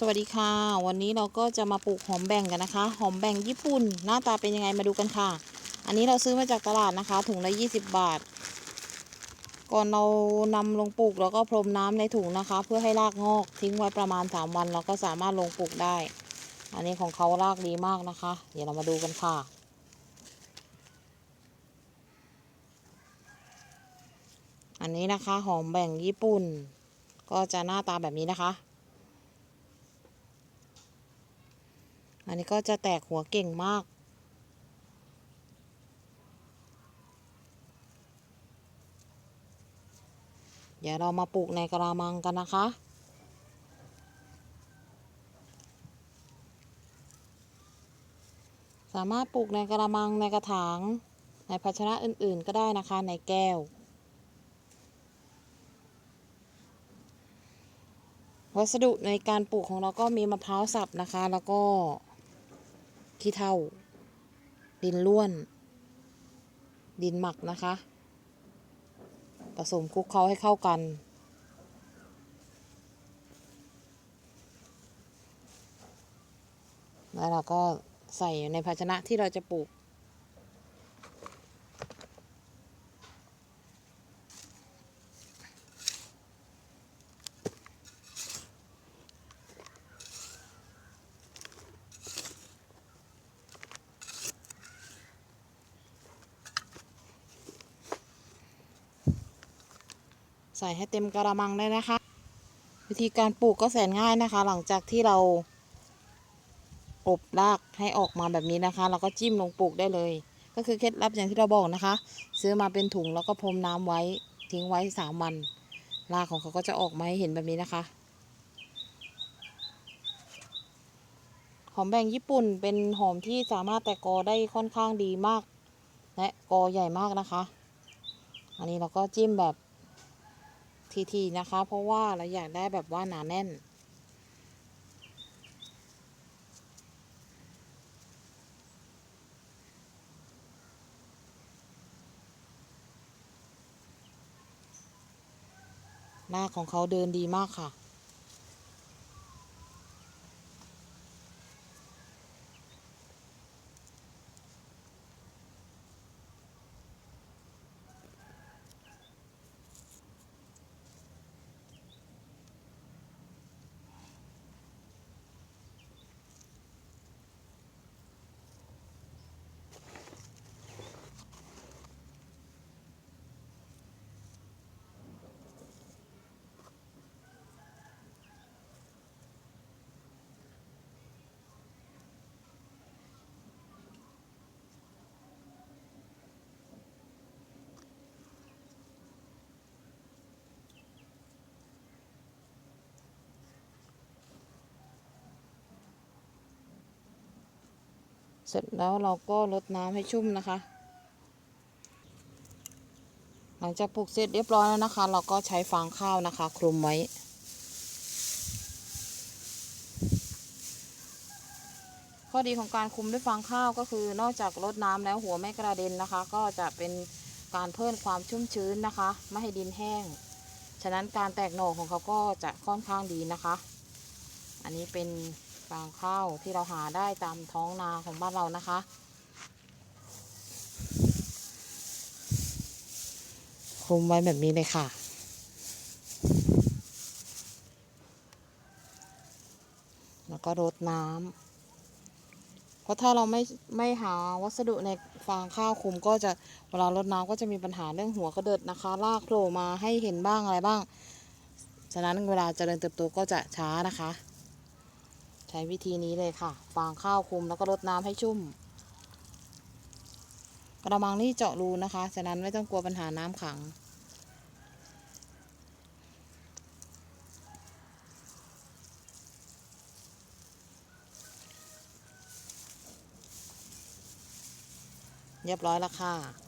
สวัสดีค่ะ วันนี้เราก็จะมาปลูกหอมแบ่งกันนะคะ หอมแบ่งญี่ปุ่น หน้าตาเป็นยังไงมาดูกันค่ะ อันนี้เราซื้อมาจากตลาดนะคะ ถุงละ 20 บาท ก่อนเรานำลงปลูกเราก็พรมน้ำในถุงนะคะ เพื่อให้รากงอกทิ้งไว้ประมาณ 3 วันเราก็สามารถลงปลูกได้ อันนี้ของเขารากดีมากนะคะ เดี๋ยวเรามาดูกันค่ะอันนี้นะคะหอมแบ่งญี่ปุ่น ก็จะหน้าตาแบบนี้นะคะ อันนี้ก็จะแตกหัวเก่งมาก เดี๋ยวเรามาปลูกในกระมังกันนะคะ สามารถปลูกในกระมังในกระถางในภาชนะอื่นๆก็ได้นะคะในแก้ว วัสดุในการปลูกของเราก็มีมะพร้าวสับนะคะแล้วก็ ขี้เถ้าดินล้วน ดินหมักนะคะ ผสมคลุกเคล้าให้เข้ากัน แล้วเราก็ใส่ในภาชนะที่เราจะปลูก ใส่ให้เต็มกระมังเลยนะคะ วิธีการปลูกก็แสนง่ายนะคะ หลังจากที่เราอบรากให้ออกมาแบบนี้นะคะ เราก็จิ้มลงปลูกได้เลย ก็คือเคล็ดลับอย่างที่เราบอกนะคะ ซื้อมาเป็นถุงแล้วก็พรมน้ำไว้ทิ้งไว้สามวันรากของเขาก็จะออกมาให้เห็นแบบนี้นะคะหอมแบ่งญี่ปุ่นเป็นหอมที่สามารถแตกกอได้ค่อนข้างดีมาก และกอใหญ่มากนะคะ อันนี้เราก็จิ้มแบบ ทีๆนะคะ เพราะว่าเราอยากได้แบบว่าหนาแน่น หน้าของเขาเดินดีมากค่ะ เสร็จแล้วเราก็ลดน้ำให้ชุ่มนะคะ หลังจากปลูกเสร็จเรียบร้อยแล้วนะคะ เราก็ใช้ฟางข้าวนะคะ คลุมไว้ ข้อดีของการคลุมด้วยฟางข้าวก็คือนอกจากลดน้ำแล้วหัวไม่กระเด็นนะคะ ก็จะเป็นการเพิ่มความชุ่มชื้นนะคะ ไม่ให้ดินแห้ง ฉะนั้นการแตกหน่อของเขาก็จะค่อนข้างดีนะคะ อันนี้เป็น ฟางข้าวที่เราหาได้ตามท้องนาของบ้านเรานะคะคลุมไว้แบบนี้เลยค่ะ แล้วก็รดน้ำเพราะถ้าเราไม่ไม่หาวัสดุในฟางข้าวคลุมก็จะเวลารดน้ำก็จะมีปัญหาเรื่องหัวกระเดิดนะคะรากโผล่มาให้เห็นบ้างอะไรบ้าง ฉะนั้นเวลาเจริญเติบโตก็จะช้านะคะ ใช้วิธีนี้เลยค่ะ ฟางข้าวคลุมแล้วก็รดน้ำให้ชุ่ม กระมังนี่เจาะรูนะคะ ฉะนั้นไม่ต้องกลัวปัญหาน้ำขัง เรียบร้อยแล้วค่ะ